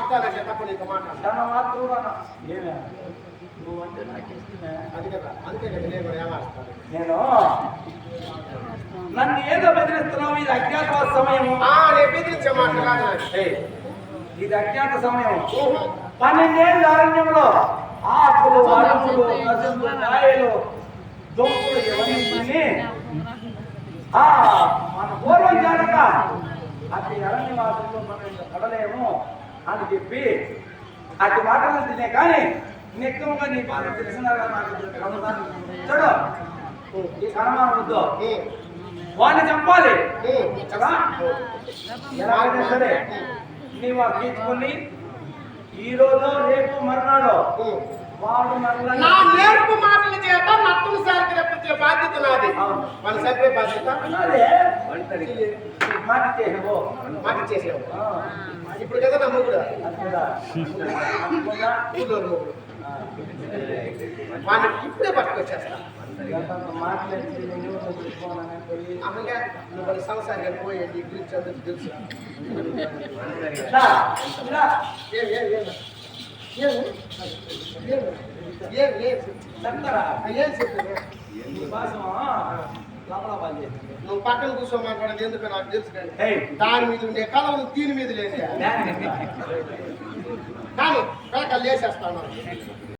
నీకు నువ్వంటే నాకు అందుకే నేను ఏమాస్తాను. నేను నన్ను ఏదో బెదిరిస్తున్నావు ఇది అజ్ఞాత బెదిరించే. ఏయ్, ఇది అజ్ఞాత సమయం. పన్నెండేళ్ళ అరణ్యంలో ఆకులు కాయలు దొంగలు ఇవన్నీ తిని ఆ మన పూర్వం జానక అతి అరణ్యవాసంలో మనం ఇంకా పడలేము అని చెప్పి అతి మాటలు తినే కానీ నిత్యముగా నీ బాధ తెలిసినా. చూడు ఈ కనమానం వద్దు. వాడిని చంపాలి. కదా ఎలాగైనా సరే నీవు ఆ గీచుకుని ఈ రోజు రేపు మర్నాడు నా నేర్పు మాటల చేత నత్తులు సారికి రప్పించే బాధ్యత నాది. మన సభ్య బాధ్యత? మాట చేసేవు? ఇప్పుడు కదా నా మొగుడు. అంతేదా అనుకున్నా ఊళ్ళో మొగుడు. వాడిని ఇప్పుడే పట్టుకొచ్చేస్తా. అమ్మగా నువ్వు వాళ్ళ సంసారం పోయి నీ గురించి అందరికి తెలుసు. నువ్వు పక్కన కూర్చో మాట్లాడదు ఎందుకు నాకు తెలుసు దాని మీద ఉండే కలవలు దీని మీద లేదు కానీ కలక లేచేస్తాను